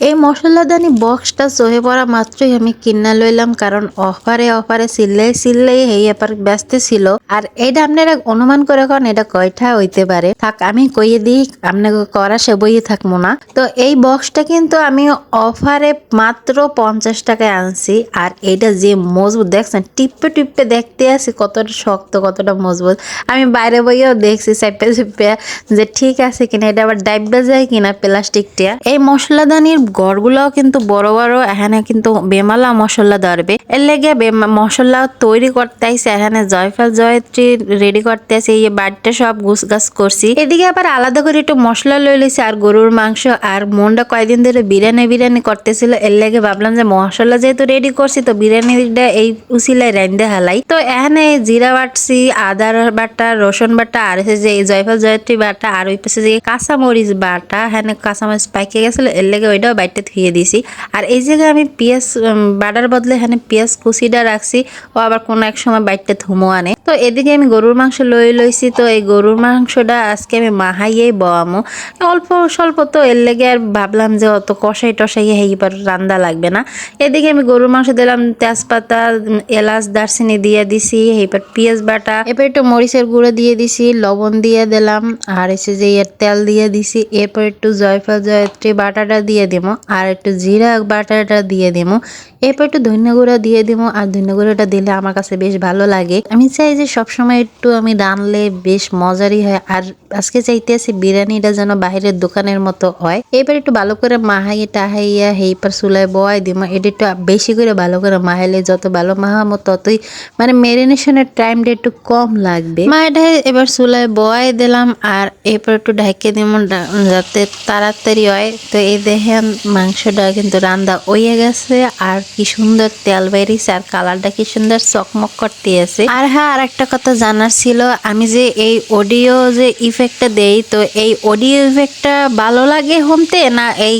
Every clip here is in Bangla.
এই মশলাদানি বক্সটা চহে পড়া মাত্রই আমি কিনা লইলাম, কারণ অফারে অফারে সিল্লাই সিল্লাই এই এপার ব্যস্ত ছিল। আর এটা আপনারা অনুমান করে কন এটা কয়টা হইতে পারে? থাক, আমি কইয়ে দিই, আপনাকে করা সে বইয়ে থাকব না। তো এই বক্সটা কিন্তু আমি অফারে মাত্র পঞ্চাশ টাকায় আনছি, আর এটা যে মজবুত, দেখছেন, টিপে টিপে দেখতে আসি, কতটা শক্ত, কতটা মজবুত। আমি বাইরে বইয়েও দেখছি চাপে চিপে যে ঠিক আছে কিনা এটা আবার ডাইবটা যায় কিনা প্লাস্টিকটা এই মশলাদানির গড়গুলাও কিন্তু বড় বড়, এখানে কিন্তু বেমালা মশলা ধরবে। এর লেগে মশলা তৈরি করতে আইসে, এখানে জয়ফল, জয়ত্রী রেডি করতে আছে এই বাড়িটা সব গুছ গাছ করছি। এদিকে আবার আলাদা করে একটু মশলা লই লইছি, আর গরুর মাংস, আর মনটা কয়দিন ধরে বিরিয়ানি বিরিয়ানি করতেছিল। এর লেগে ভাবলাম যে মশলা যেহেতু রেডি করছি, তো বিরিয়ানিটা এই উসিলাই রাইন্দে হালাই। তো এখানে জিরা বাটছি, আদা বাটা, রসুন বাটা, আর হচ্ছে যে জয়ফল, জয়ত্রী বাটা, আর ওই পাশে যে কাঁচামরিচ বাটা, এখানে কাঁচামরিচ পাইকে গেছিল, এর লেগে ওইটাও বাইটে ধুয়ে দিছি আর এই জায়গায় আমি পেঁয়াজ বাটার বদলে এখানে পেঁয়াজ কুচিটা রাখছি। ও আবার কোনো এক সময় বাইটে ধুমো আনে। তো এদিকে আমি গরুর মাংস লই লইছি, তো এই গরুর মাংসটা আজকে আমি মাহাইয়েই বয়ামো। অল্প স্বল্প তো, এর লেগে আর ভাবলাম যে অত কষাই টসাই এইবার রান্দা লাগবে না। এদিকে আমি গরুর মাংস দিলাম, তেজপাতা, এলাচ, দারচিনি দিয়ে দিছি এইবার পেঁয়াজ বাটা এবার একটু মরিচের গুঁড়ো দিয়ে দিছি, লবণ দিয়ে দিলাম, আর এসে যে এর তেল দিয়ে দিছি, এরপর একটু জয়ফল, জয়ত্রী বাটাটা দিয়ে দিব আর একটু জিরা বাটাটা দিয়ে দিব এরপর একটু ধনিয়া গুঁড়া দিয়ে দিব, আর ধনিয়া গুঁড়োটা দিলে আমার কাছে বেশ ভালো লাগে। আমি চাই যে সবসময় একটু আমি রানলে বেশ মজারই হয়, আর আজকে চাইতে আছি বিরিয়ানিটা যেন বাইরের দোকানের মতো হয়। এবার একটু ভালো করে মাহাই টাহাইয়া হেইপার চুলায় বয় দিব, এটা একটু বেশি করে ভালো করে মাহাইলে যত ভালো মাহামো ততই মানে মেরিনেশনের টাইমটা একটু কম লাগবে। মা এটা এবার চুলায় বয় দিলাম, আর এরপর একটু ঢাকিয়ে দিব যাতে তাড়াতাড়ি হয়। তো এই দেখেন মাংসটা কিন্তু রান্দা হয়ে গেছে, আর কি সুন্দর তেল বেরিয়েছে আর কালারটা কি সুন্দর চকমক করতে আছে আর হ্যাঁ আর একটা কথা জানার ছিল, আমি যে এই অডিও যে ইফেক্টটা দেই, তো এই অডিও ইফেক্টটা ভালো লাগে শুনতে না এই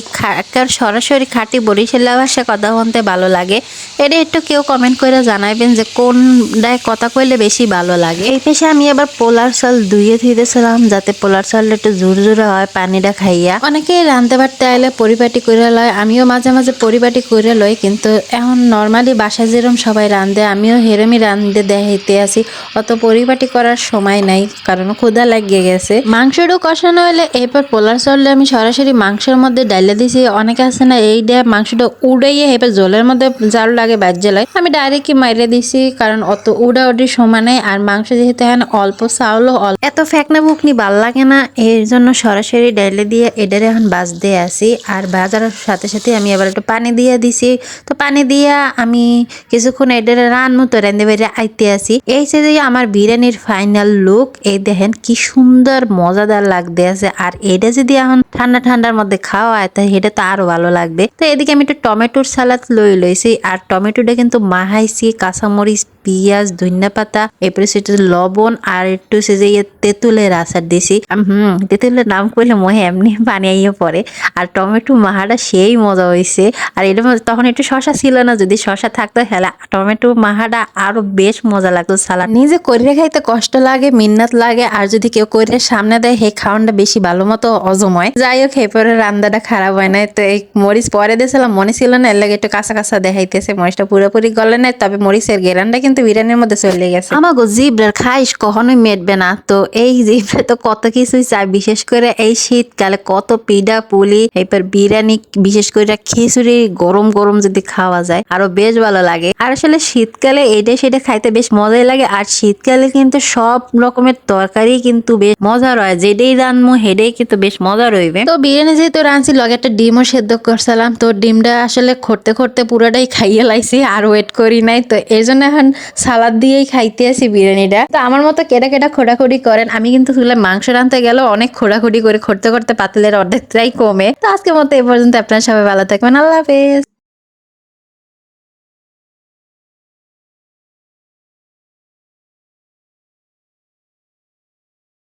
সরাসরি খাঁটি বরিশালা ভাষা কথা শুনতে ভালো লাগে? এটা একটু কেউ কমেন্ট করে জানাবেন যে কোনটায় কথা কইলে বেশি ভালো লাগে। এই পেশে আমি আবার পোলার চাল ধুয়ে ধুইতেছিলাম যাতে পোলার চালটা একটু জোর জোরে হয় পানিটা খাইয়া। অনেকেই রান্ধতে পারতে আইলে পরিপাটি করে লয়, আমিও মাঝে মাঝে পরিপাটি করে লই, কিন্তু এখন নর্মালি বাসায় যেরম সবাই রান্ধে আমিও হেরমই রান্ধতে দেখাইতে আসি। অত পরিপাটি করার সময় নাই, কারণ ক্ষুধা লাগিয়ে গেছে। মাংসটাও কষানো হলে এরপর পোলার চললে আমি সরাসরি মাংসের মধ্যে ডাইলে দিছি। অনেকে আছে না, এই দিয়ে মাংসটা উড়াইয়ে এবার জলের মধ্যে জাল লাগে, বাজ্যে লাগে। আমি ডাইরেক্টই মাইরে দিছি, কারণ অত উড়া উড়ি সময় নেই, আর মাংস যেহেতু এখন অল্প চাউলও অল্প এত ফেকনা বুকনি ভালো লাগে না, এর জন্য সরাসরি ডাইলে দিয়ে এটারে এখন বাজতে আসি। আর বাজার সাথে সাথে আমি আবার একটু পানি দিয়ে দিছি। তো পানি দিয়া আমি কিছুক্ষণ এটারে রান্নু তো রান্ধে বেড়ে আইতে আসি। এই সে যে আমার বিরিয়ানির ফাইনাল লুক এই দেখেন কি সুন্দর, মজাদার লাগতে আছে। আর এটা যদি এখন ঠান্ডা ঠান্ডার মধ্যে খাওয়া হয়, তাহলে এটা তো আরও ভালো লাগবে। তো এদিকে আমি একটু টমেটোর সালাদ লই লইছি। আর টমেটোটা কিন্তু মাহাইছি কাঁচামরিচ পেঁয়াজ, ধনিয়া পাতা, এরপরে সেটা লবণ আর একটু সে যে ইয়ে তেঁতুলের আচার দিছি হুম, তেঁতুলের নাম করলে মহে এমনি আইয়ে পড়ে। আর টমেটো মাহাটা সেই মজা হয়েছে আর এটা তখন একটু শশা ছিল না, যদি শশা থাকতো হেলা টমেটো মাহাটা আরও বেশ মজা লাগতো সালাদ। নিজে করে খাইতে কষ্ট লাগে, মিন্নাত লাগে, আর যদি কেউ করে সামনে দেয়, হে খাওয়ানটা বেশি ভালো মতো অজময়। যাই হোক, এরপরে রান্নাটা খারাপ হয় না তো এই মরিচ পরে দিয়েছিলাম, মনে ছিল না, এর লাগে একটু কাঁচা কাঁচা দেখাইতেছে। মরিচটা পুরোপুরি গলে নাই, তবে মরিচের গেরানটা কিন্তু বিরিয়ানির মধ্যে চলে গেছে। আমাগো জিব্রার খাইস কখনোই মেটবে না। তো এই জিব্রে তো কত কিছুই চাই বিশেষ করে এই শীতকালে কত পিঠা পুলি এরপর বিরিয়ানি বিশেষ করে খিচুড়ি গরম গরম যদি খাওয়া যায় আরও বেশ ভালো লাগে। আর আসলে শীতকালে এটা সেটা খাইতে বেশ মজাই লাগে আর শীতকালে কিন্তু সব রকমের তরকারি কিন্তু বেশ মজা হয়। যেটাই রানমো হেডেই কিন্তু বেশ মজা রইবে তো বিরিয়ানি যেহেতু রাঁধছি লগে একটা ডিমও সেদ্ধ করছিলাম তো ডিমটা আসলে খরতে খরতে পুরোটাই খাইয়ে লাইছি আর ওয়েট করি নাই। তো এর জন্য এখন সালাদ দিয়েই খাইতে আসি বিরিয়ানিটা। তো আমার মতো কেটা কেটা খোড়াখুড়ি করেন, আমি কিন্তু চুলে মাংস রাঁধতে গেলেও অনেক খোড়াখুড়ি করে খরতে করতে পাতলের অর্ধেকটাই কমে। তো আজকের মতো এ পর্যন্ত, আপনার সবাই ভালো থাকবেন, আল্লাহ হাফেজ।